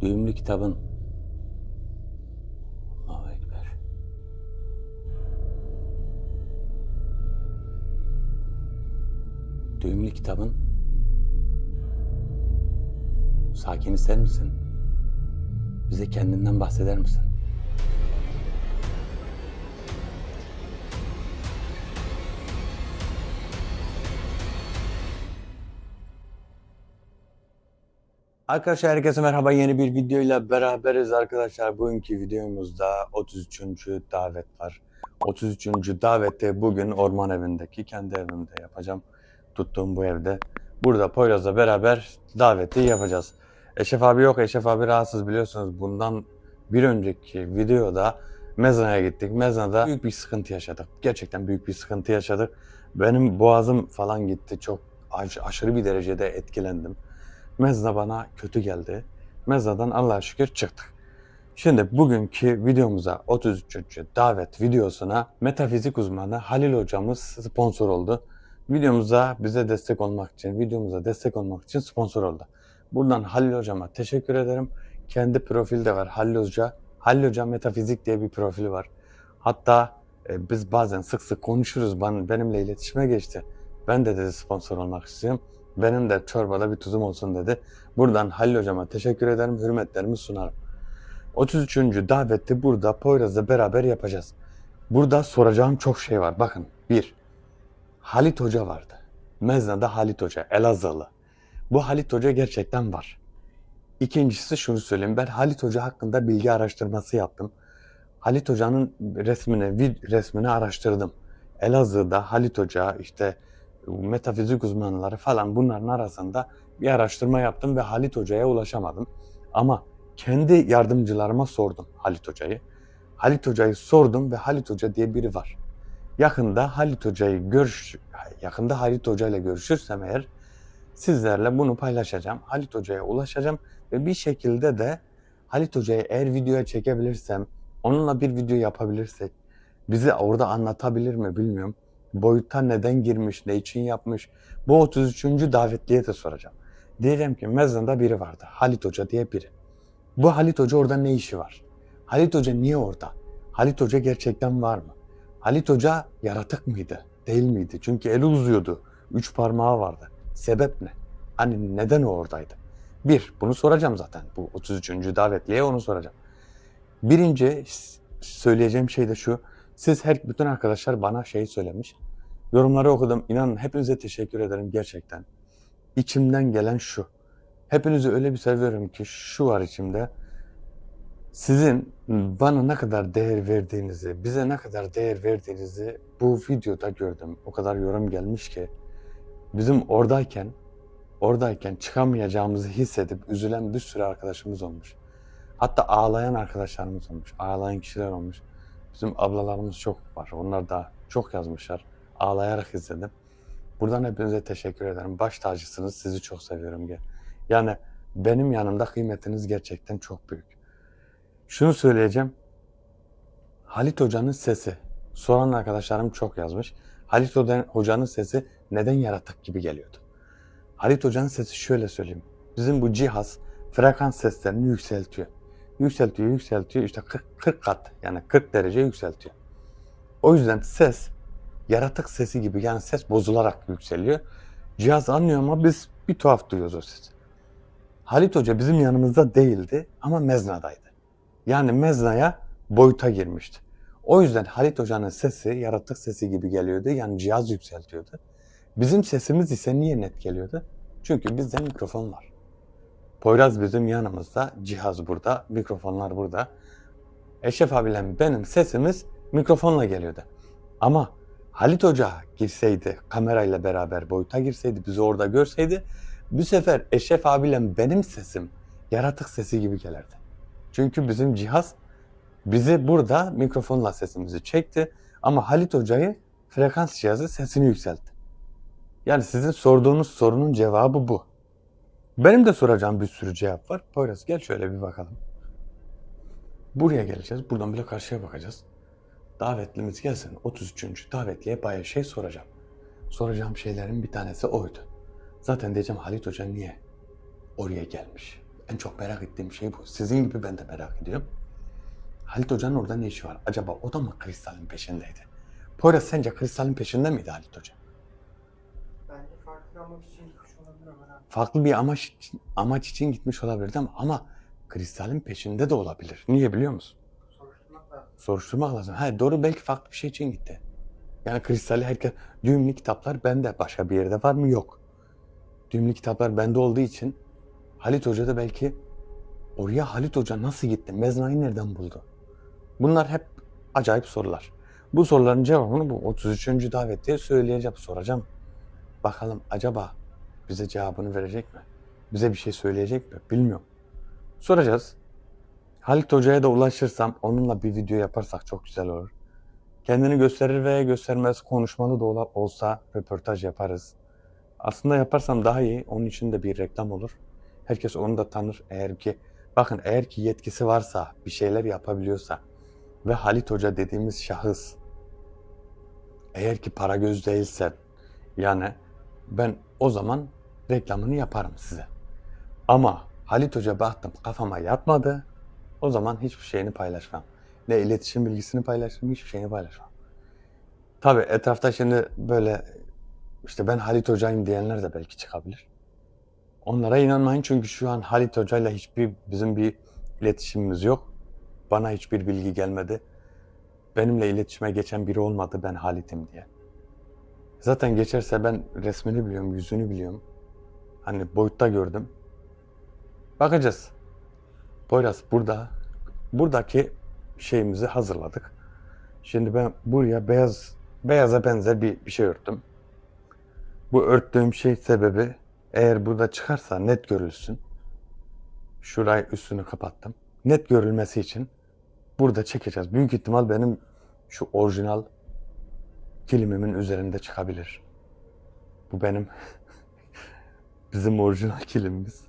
Düğümlü kitabın Allahu Ekber. Düğümlü kitabın Sakin ister misin? Bize kendinden bahseder misin? Arkadaşlar herkese merhaba yeni bir videoyla beraberiz arkadaşlar. Bugünkü videomuzda 33. davet var. 33. davette bugün orman evindeki kendi evimde yapacağım. Tuttuğum bu evde. Burada Poyraz'la beraber daveti yapacağız. Eşref abi yok. Eşref abi rahatsız biliyorsunuz. Bundan bir önceki videoda Mezana'ya gittik. Mezana'da büyük bir sıkıntı yaşadık. Gerçekten büyük bir sıkıntı yaşadık. Benim boğazım falan gitti. Çok aş- aşırı bir derecede etkilendim. Mezna bana kötü geldi. Mezna'dan Allah'a şükür çıktık. Şimdi bugünkü videomuza 33. davet videosuna metafizik uzmanı Halil hocamız sponsor oldu. Videomuza bize destek olmak için, videomuza destek olmak için sponsor oldu. Buradan Halil hocama teşekkür ederim. Kendi profili de var Halil Hoca. Halil Hoca Metafizik diye bir profili var. Hatta e, biz bazen sık sık konuşuruz. Ben, benimle iletişime geçti. Ben de dedi sponsor olmak istiyorum. Benim de çorbada bir tuzum olsun dedi. Buradan Halil hocama teşekkür ederim. Hürmetlerimi sunarım. 33. davette burada Poyraz'la beraber yapacağız. Burada soracağım çok şey var. Bakın. Bir, Halit Hoca vardı. Mezna'da Halit Hoca, Elazığlı. Bu Halit Hoca gerçekten var. İkincisi şunu söyleyeyim. Ben Halit Hoca hakkında bilgi araştırması yaptım. Halit Hoca'nın resmini, vid- resmini araştırdım. Elazığ'da Halit Hoca, işte metafizik uzmanları falan bunların arasında bir araştırma yaptım ve Halit Hoca'ya ulaşamadım. Ama kendi yardımcılarıma sordum Halit Hoca'yı. Halit Hoca'yı sordum ve Halit Hoca diye biri var. Yakında Halit Hoca'yı görüş yakında Halit Hoca ile görüşürsem eğer sizlerle bunu paylaşacağım. Halit Hoca'ya ulaşacağım ve bir şekilde de Halit Hoca'yı eğer videoya çekebilirsem, onunla bir video yapabilirsek, bizi orada anlatabilir mi bilmiyorum. Boyuta neden girmiş, ne için yapmış. Bu 33. davetliye de soracağım. Diyeceğim ki Mezan'da biri vardı. Halit Hoca diye biri. Bu Halit Hoca orada ne işi var? Halit Hoca niye orada? Halit Hoca gerçekten var mı? Halit Hoca yaratık mıydı? Değil miydi? Çünkü eli uzuyordu. Üç parmağı vardı. Sebep ne? Hani neden o oradaydı? Bir, bunu soracağım zaten. Bu 33. davetliye onu soracağım. Birinci söyleyeceğim şey de şu. Siz her bütün arkadaşlar bana şey söylemiş. Yorumları okudum. İnanın hepinize teşekkür ederim gerçekten. İçimden gelen şu. Hepinizi öyle bir seviyorum ki şu var içimde. Sizin bana ne kadar değer verdiğinizi, bize ne kadar değer verdiğinizi bu videoda gördüm. O kadar yorum gelmiş ki bizim oradayken oradayken çıkamayacağımızı hissedip üzülen bir sürü arkadaşımız olmuş. Hatta ağlayan arkadaşlarımız olmuş. Ağlayan kişiler olmuş. Bizim ablalarımız çok var. Onlar da çok yazmışlar. Ağlayarak izledim. Buradan hepinize teşekkür ederim. Baş tacısınız. Sizi çok seviyorum. Yani benim yanımda kıymetiniz gerçekten çok büyük. Şunu söyleyeceğim. Halit Hoca'nın sesi. Soran arkadaşlarım çok yazmış. Halit Hoca- Hoca'nın sesi neden yaratık gibi geliyordu? Halit Hoca'nın sesi şöyle söyleyeyim. Bizim bu cihaz frekans seslerini yükseltiyor. Yükseltiyor, yükseltiyor. İşte 40, 40 kat yani 40 derece yükseltiyor. O yüzden ses yaratık sesi gibi yani ses bozularak yükseliyor. Cihaz anlıyor ama biz bir tuhaf duyuyoruz o sesi. Halit Hoca bizim yanımızda değildi ama Mezna'daydı. Yani Mezna'ya boyuta girmişti. O yüzden Halit Hoca'nın sesi yaratık sesi gibi geliyordu. Yani cihaz yükseltiyordu. Bizim sesimiz ise niye net geliyordu? Çünkü bizde mikrofon var. Poyraz bizim yanımızda, cihaz burada, mikrofonlar burada. Eşref abiyle benim sesimiz mikrofonla geliyordu. Ama Halit Hoca girseydi, kamerayla beraber boyuta girseydi, bizi orada görseydi, bu sefer Eşref abiyle benim sesim yaratık sesi gibi gelirdi. Çünkü bizim cihaz bizi burada mikrofonla sesimizi çekti ama Halit Hoca'yı frekans cihazı sesini yükseltti. Yani sizin sorduğunuz sorunun cevabı bu. Benim de soracağım bir sürü cevap var. Poyraz gel şöyle bir bakalım. Buraya geleceğiz. Buradan bile karşıya bakacağız. Davetlimiz gelsin. 33. davetliye bayağı şey soracağım. Soracağım şeylerin bir tanesi oydu. Zaten diyeceğim Halit Hoca niye oraya gelmiş? En çok merak ettiğim şey bu. Sizin gibi ben de merak ediyorum. Halit Hoca'nın orada ne işi var? Acaba o da mı kristalin peşindeydi? Poyraz sence kristalin peşinde miydi Halit Hoca? Bence farklı amaç için gitmiş olabilir Ömer abi. Farklı bir amaç için, amaç için gitmiş olabilirdi ama, ama kristalin peşinde de olabilir. Niye biliyor musun? Soruşturmak lazım. Soruşturmak lazım. Ha doğru belki farklı bir şey için gitti. Yani kristali herkes düğümlü kitaplar bende. Başka bir yerde var mı? Yok. Düğümlü kitaplar bende olduğu için Halit Hoca da belki oraya Halit Hoca nasıl gitti? Meznayı nereden buldu? Bunlar hep acayip sorular. Bu soruların cevabını bu 33. davette söyleyeceğim, soracağım. Bakalım acaba bize cevabını verecek mi? Bize bir şey söyleyecek mi? Bilmiyorum. Soracağız. Halit Hoca'ya da ulaşırsam onunla bir video yaparsak çok güzel olur. Kendini gösterir veya göstermez konuşmalı da olsa röportaj yaparız. Aslında yaparsam daha iyi. Onun için de bir reklam olur. Herkes onu da tanır. Eğer ki bakın eğer ki yetkisi varsa, bir şeyler yapabiliyorsa ve Halit Hoca dediğimiz şahıs eğer ki para göz değilse yani ben o zaman reklamını yaparım size. Ama Halit Hoca baktım kafama yatmadı. O zaman hiçbir şeyini paylaşmam. Ne iletişim bilgisini paylaşmam, hiçbir şeyini paylaşmam. Tabii etrafta şimdi böyle işte ben Halit Hoca'yım diyenler de belki çıkabilir. Onlara inanmayın çünkü şu an Halit Hoca'yla hiçbir bizim bir iletişimimiz yok. Bana hiçbir bilgi gelmedi. Benimle iletişime geçen biri olmadı ben Halit'im diye. Zaten geçerse ben resmini biliyorum, yüzünü biliyorum. Hani boyutta gördüm. Bakacağız. Poyraz burada buradaki şeyimizi hazırladık. Şimdi ben buraya beyaz beyaza benzer bir, bir şey örttüm. Bu örttüğüm şey sebebi eğer burada çıkarsa net görülsün. Şurayı üstünü kapattım. Net görülmesi için burada çekeceğiz. Büyük ihtimal benim şu orijinal kilimimin üzerinde çıkabilir. Bu benim bizim orijinal kilimimiz.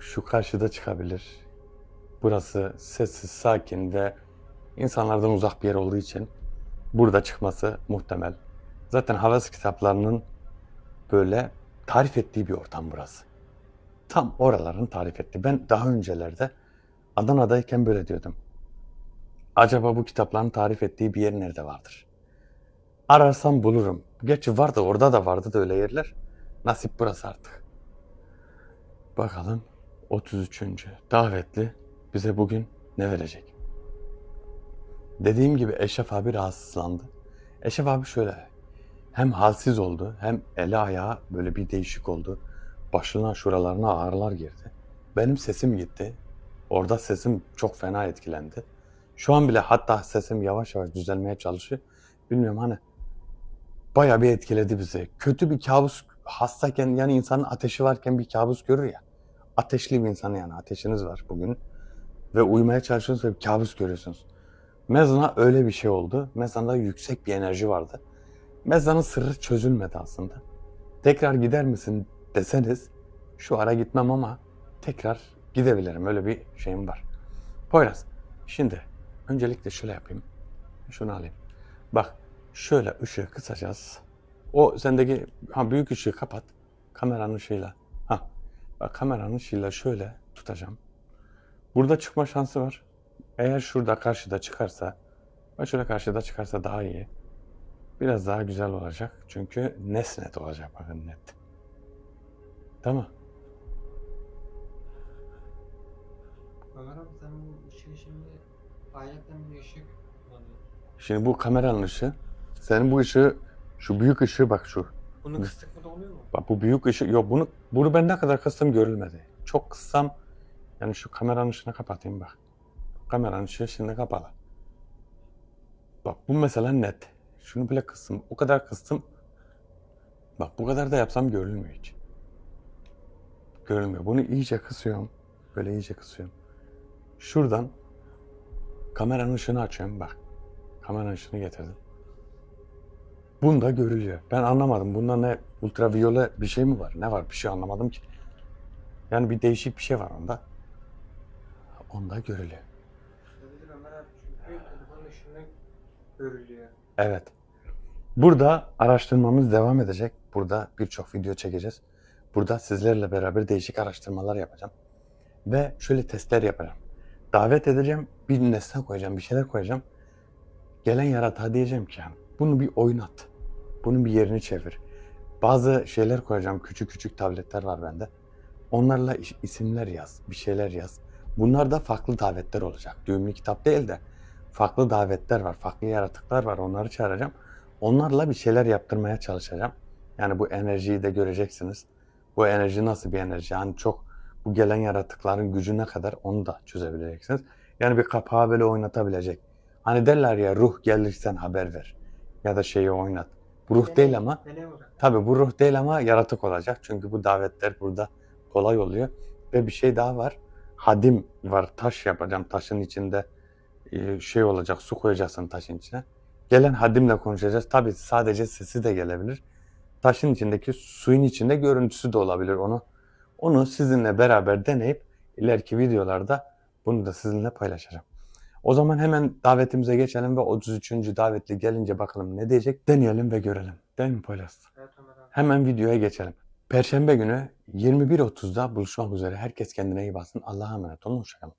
Şu karşıda çıkabilir. Burası sessiz, sakin ve insanlardan uzak bir yer olduğu için burada çıkması muhtemel. Zaten havas kitaplarının böyle tarif ettiği bir ortam burası. Tam oraların tarif ettiği. Ben daha öncelerde Adana'dayken böyle diyordum. Acaba bu kitapların tarif ettiği bir yer nerede vardır? Ararsam bulurum. Gerçi vardı orada da vardı da öyle yerler. Nasip burası artık. Bakalım 33. davetli bize bugün ne verecek? Dediğim gibi Eşref abi rahatsızlandı. Eşref abi şöyle hem halsiz oldu hem eli ayağı böyle bir değişik oldu. Başına şuralarına ağrılar girdi. Benim sesim gitti. Orada sesim çok fena etkilendi. Şu an bile hatta sesim yavaş yavaş düzelmeye çalışıyor. Bilmiyorum hani bayağı bir etkiledi bizi. Kötü bir kabus hastayken yani insanın ateşi varken bir kabus görür ya. Ateşli bir insan yani ateşiniz var bugün. Ve uyumaya çalışıyorsunuz ve bir kabus görüyorsunuz. Mezana öyle bir şey oldu. Mezanda yüksek bir enerji vardı. Mezanın sırrı çözülmedi aslında. Tekrar gider misin deseniz şu ara gitmem ama tekrar gidebilirim. Öyle bir şeyim var. Poyraz şimdi öncelikle şöyle yapayım. Şunu alayım. Bak şöyle ışığı kısacağız. O sendeki ha büyük ışığı kapat. Kameranın ışığıyla. Ha. Bak kameranın ışığıyla şöyle tutacağım. Burada çıkma şansı var. Eğer şurada karşıda çıkarsa, bak şöyle karşıda çıkarsa daha iyi. Biraz daha güzel olacak. Çünkü nesnet olacak bakın net. Tamam. Ömer abi sen bu ışığı şimdi ayrıca bir ışık kullanıyorsun. Şimdi bu kameranın ışığı. Senin bu ışığı, şu büyük ışığı bak şu. Bunu kıstık mı da oluyor mu? Bak bu büyük ışık, yok bunu, bunu ben ne kadar kıstım görülmedi. Çok kıssam, yani şu kameranın ışığını kapatayım bak. Kameranın ışığı şimdi kapalı. Bak bu mesela net. Şunu bile kıstım. O kadar kıstım. Bak bu kadar da yapsam görülmüyor hiç. Görülmüyor. Bunu iyice kısıyorum. Böyle iyice kısıyorum. Şuradan kameranın ışığını açıyorum bak. Kameranın ışığını getirdim. Bunda görülüyor. Ben anlamadım. Bunda ne ultraviyole bir şey mi var? Ne var? Bir şey anlamadım ki. Yani bir değişik bir şey var onda. Onda görülüyor. Görülüyor. Evet. Burada araştırmamız devam edecek. Burada birçok video çekeceğiz. burada sizlerle beraber değişik araştırmalar yapacağım. Ve şöyle testler yapacağım. Davet edeceğim, bir nesne koyacağım, bir şeyler koyacağım. Gelen yaratığa diyeceğim ki bunu bir oynat. Bunun bir yerini çevir. Bazı şeyler koyacağım. Küçük küçük tabletler var bende. Onlarla isimler yaz, bir şeyler yaz. Bunlar da farklı davetler olacak. Düğümlü kitap değil de farklı davetler var, farklı yaratıklar var. Onları çağıracağım. Onlarla bir şeyler yaptırmaya çalışacağım. Yani bu enerjiyi de göreceksiniz. Bu enerji nasıl bir enerji? Yani çok bu gelen yaratıkların gücü ne kadar onu da çözebileceksiniz. Yani bir kapağı böyle oynatabilecek. Hani derler ya ruh gelirsen haber ver. Ya da şeyi oynat. Bu ruh Deney- değil ama. Tabii bu ruh değil ama yaratık olacak. Çünkü bu davetler burada kolay oluyor. Ve bir şey daha var. Hadim var. Taş yapacağım. Taşın içinde e, şey olacak. Su koyacaksın taşın içine. Gelen hadimle konuşacağız. Tabii sadece sesi de gelebilir. Taşın içindeki suyun içinde görüntüsü de olabilir onu. Onu sizinle beraber deneyip ileriki videolarda bunu da sizinle paylaşacağım. O zaman hemen davetimize geçelim ve 33. davetli gelince bakalım ne diyecek deneyelim ve görelim. Değil mi Poyraz? Evet Ömer abi. Hemen videoya geçelim. Perşembe günü 21.30'da buluşmak üzere. Herkes kendine iyi baksın. Allah'a emanet olun. Hoşçakalın.